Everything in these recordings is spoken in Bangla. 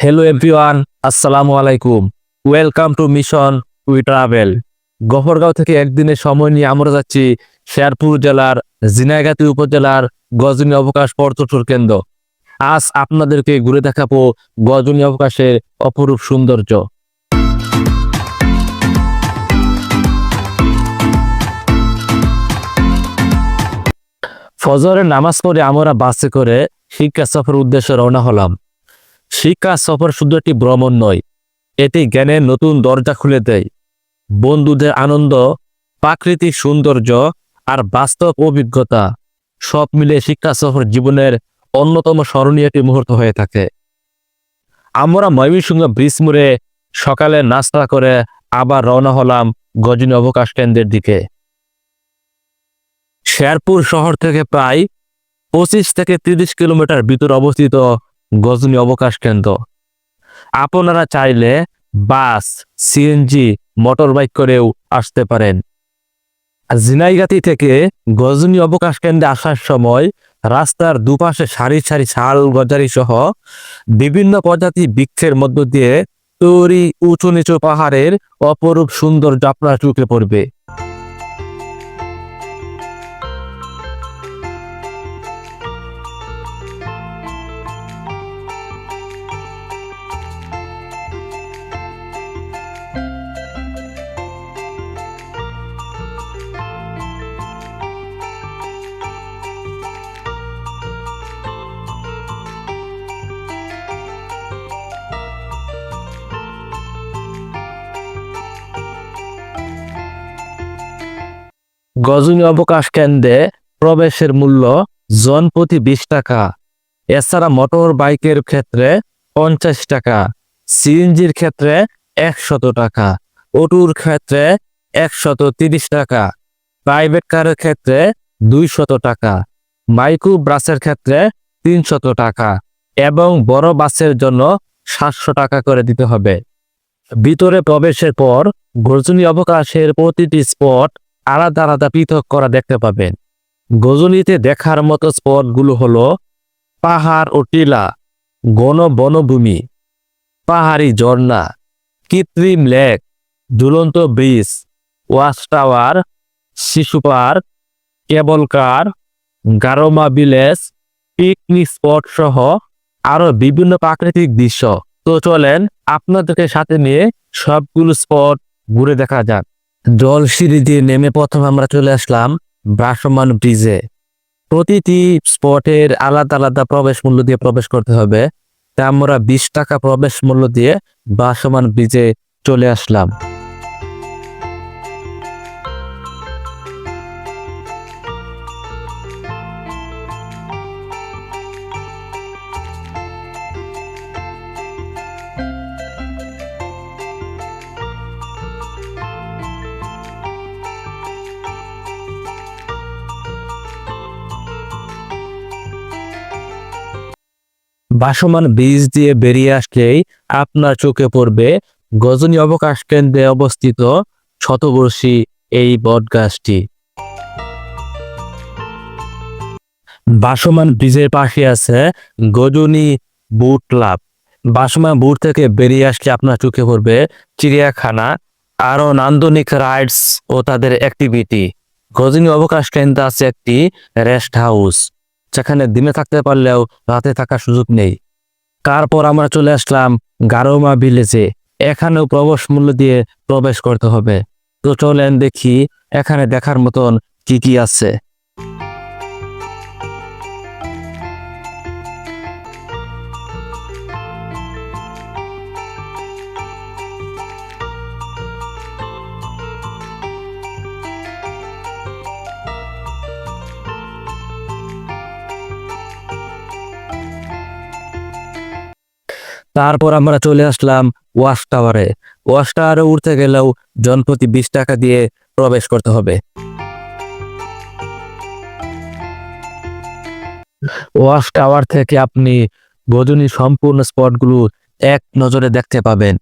হ্যালো এভরিওয়ান আসসালামু আলাইকুম welcome to mission we travel Gafargaon থেকে একদিনের সময় নিয়ে আমরা যাচ্ছি শেরপুর জেলার জিনাইগাতি উপজেলার গজনী অবকাশ পর্যটন কেন্দ্র। আজ আপনাদেরকে ঘুরে দেখাবো গজনী অবকাশের অপরূপ সৌন্দর্য। ফজরের নামাজ পড়ে আমরা বাসে করে শিক্ষা সফরের উদ্দেশ্যে রওনা হলাম। শিক্ষা সফর শুধু একটি ভ্রমণ নয়, এটি জ্ঞানের নতুন দরজা খুলে দেয়। বন্ধুদের আনন্দ, প্রাকৃতিক সৌন্দর্য আর বাস্তব অভিজ্ঞতা সব মিলে শিক্ষা সফর জীবনের অন্যতম স্মরণীয় একটি মুহূর্ত হয়ে থাকে। আমরা ময়মনসিংহ ব্রিজ মোড়ে সকালে নাস্তা করে আবার রওনা হলাম গজনী অবকাশ কেন্দ্রের দিকে। শেরপুর শহর থেকে প্রায় পঁচিশ থেকে তিরিশ কিলোমিটার ভিতর অবস্থিত গজনী অবকাশ কেন্দ্র। আপনারা চাইলে বাস সিএনজি মোটর বাইক করেও আসতে পারেন। জিনাইগাতি থেকে গজনী অবকাশ কেন্দ্রে আসার সময় রাস্তার দুপাশে সারি সারি শাল, গজারি সহ বিভিন্ন প্রজাতি বৃক্ষের মধ্য দিয়ে তৈরি উঁচু নিচু পাহাড়ের অপরূপ সুন্দর আপনার চোখে পড়বে। গজনী অবকাশ কেন্দ্রে প্রবেশের মূল্য জন প্রতি বিশ টাকা। এছাড়া মোটর বাইকের ক্ষেত্রে পঞ্চাশ টাকা, সিএনজির ক্ষেত্রে একশত টাকা, অটোর ক্ষেত্রে একশত তিরিশ টাকা, প্রাইভেট কারের ক্ষেত্রে দুইশত টাকা, মাইক্রো বাসের ক্ষেত্রে তিনশত টাকা এবং বড় বাসের জন্য সাতশো টাকা করে দিতে হবে। ভিতরে প্রবেশের পর গজনী অবকাশের প্রতিটি স্পট আলাদা আলাদা পৃথক করা দেখতে পাবেন। গজনীতে দেখার মতো স্পটগুলো হলো পাহাড় ও টিলা গণ বনভূমি, পাহাড়ি ঝর্ণা, কৃত্রিম লেক দুলন্ত ব্রিজ, ওয়াচ টাওয়ার, শিশু পার্ক, কেবল কার, গারোমা ভিলেজ, পিকনিক স্পট সহ আরও বিভিন্ন প্রাকৃতিক দৃশ্য। তো চলেন আপনাদেরকে সাথে নিয়ে সবগুলো স্পট ঘুরে দেখা যাক। জল সিঁড়ি দিয়ে নেমে প্রথম আমরা চলে আসলাম ভ্রাসমান ব্রিজে প্রতিটি স্পটের আলাদা আলাদা প্রবেশ মূল্য দিয়ে প্রবেশ করতে হবে। তা আমরা বিশ টাকা প্রবেশ মূল্য দিয়ে ব্রাসমান ব্রিজে চলে আসলাম। ভাসমান ব্রিজ দিয়ে বেরিয়ে আসলেই আপনার চোখে পড়বে গজনী অবকাশ কেন্দ্রে অবস্থিত শতবর্ষী এই বটগাছটি। বাসমান ব্রিজের পাশে আছে গজনী বুট ক্লাব বাসমান বুট থেকে বেরিয়ে আসলে আপনার চোখে পড়বে চিড়িয়াখানা আরও নান্দনিক রাইডস ও তাদের অ্যাক্টিভিটি গজনী অবকাশ কেন্দ্রে আছে একটি রেস্ট হাউস যেখানে দিনে থাকতে পারলেও রাতে থাকার সুযোগ নেই। তারপর আমরা চলে আসলাম গারোমা ভিলেজে। এখানেও প্রবেশ মূল্য দিয়ে প্রবেশ করতে হবে। তো চলেন দেখি এখানে দেখার মতন কি কি আছে। তারপর আমরা চলে আসলাম ওয়াশ টাওয়ারে। ওয়াশ টাওয়ারে উঠতে গেলেও জনপ্রতি বিশ টাকা দিয়ে প্রবেশ করতে হবে। ওয়াশ টাওয়ার থেকে আপনি গজনী সম্পূর্ণ স্পটগুলো এক নজরে দেখতে পাবেন।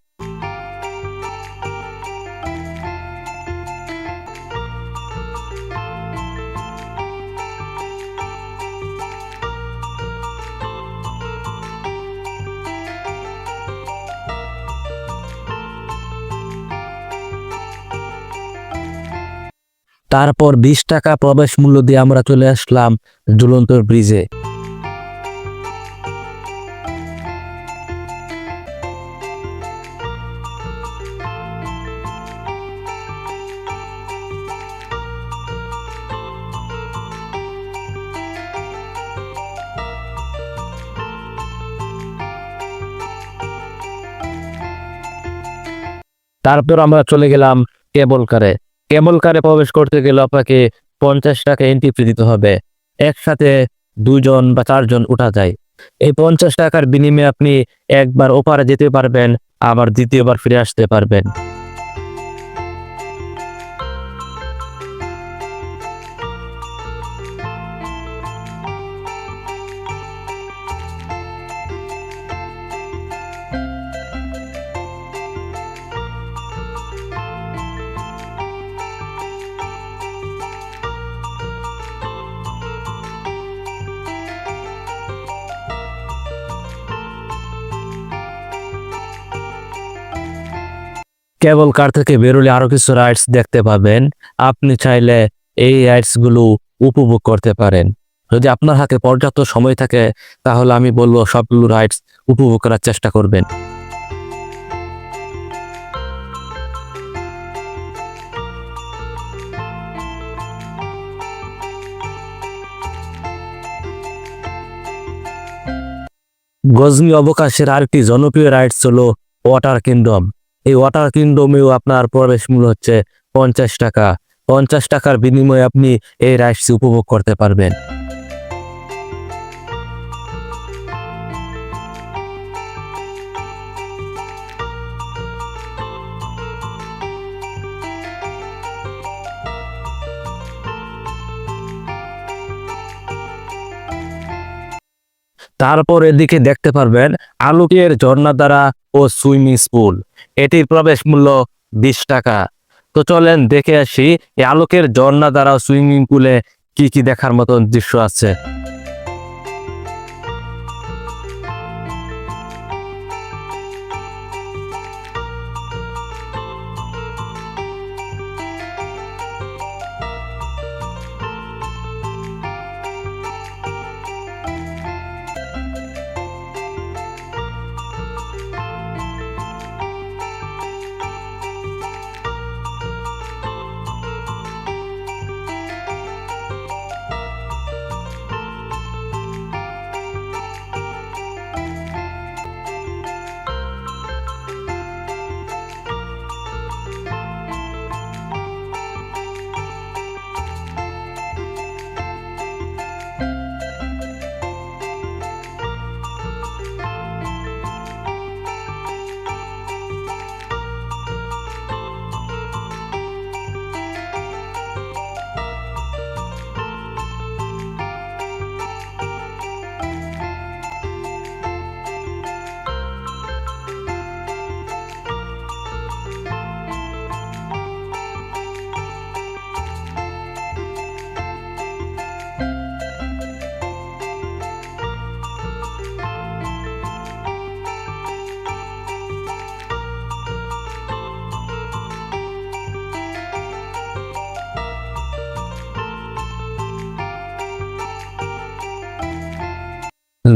তারপর বিশ টাকা প্রবেশ মূল্য দিয়ে আমরা চলে আসলাম ঝুলন্ত ব্রিজে তারপর আমরা চলে গেলাম কেবল কারে। কেবল কারে প্রবেশ করতে গেলে আপনাকে পঞ্চাশ টাকা এন্ট্রি ফি দিতে হবে। একসাথে দুজন বা চারজন উঠা যায়। এই পঞ্চাশ টাকার বিনিময়ে আপনি একবার ওপারে যেতে পারবেন, আবার দ্বিতীয়বার ফিরে আসতে পারবেন। কেবল কার থেকে বেরোলে আরও কিছু রাইডস দেখতে পাবেন। আপনি চাইলে এই রাইডসগুলো উপভোগ করতে পারেন। যদি আপনার হাতে পর্যাপ্ত সময় থাকে, তাহলে আমি বলব সবগুলো রাইডস উপভোগ করার চেষ্টা করবেন। গজনি অবকাশের আরেকটি জনপ্রিয় রাইডস হলো ওয়াটার কিংডম এই ওয়াটার কিংডমেও আপনার প্রবেশ মূল্য হচ্ছে পঞ্চাশ টাকা। পঞ্চাশ টাকার বিনিময়ে আপনি এই রাইডসটি উপভোগ করতে পারবেন। তারপর এদিকে দেখতে পারবেন আলোকের ঝর্ণা দ্বারা ও সুইমিং পুল। এটির প্রবেশ মূল্য বিশ টাকা। তো চলেন দেখে আসি, এই আলোকের দ্বারা সুইমিং পুলে কি কি দেখার মতন দৃশ্য আছে।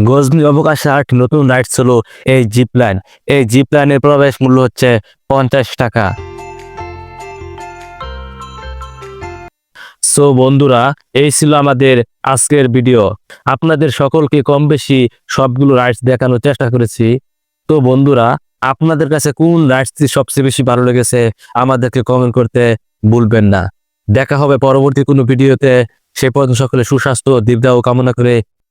গজনি অবকাশে আরেকটি নতুন রাইডস হলো এই জিপ লাইন। এই জিপ লাইনের প্রবেশ মূল্য হচ্ছে পঞ্চাশ টাকা। সো বন্ধুরা, এই ছিল আমাদের আজকের ভিডিও। আপনাদের সকলকে কম বেশি সবগুলো রাইডস দেখানোর চেষ্টা করেছি। তো বন্ধুরা, আপনাদের কাছে কোন রাইডসটি সবচেয়ে বেশি ভালো লেগেছে আমাদেরকে কমেন্ট করতে ভুলবেন না। দেখা হবে পরবর্তী কোনো ভিডিওতে। সে পর্যন্ত সকলে সুস্বাস্থ্য ও দীর্ঘায়ু কামনা করে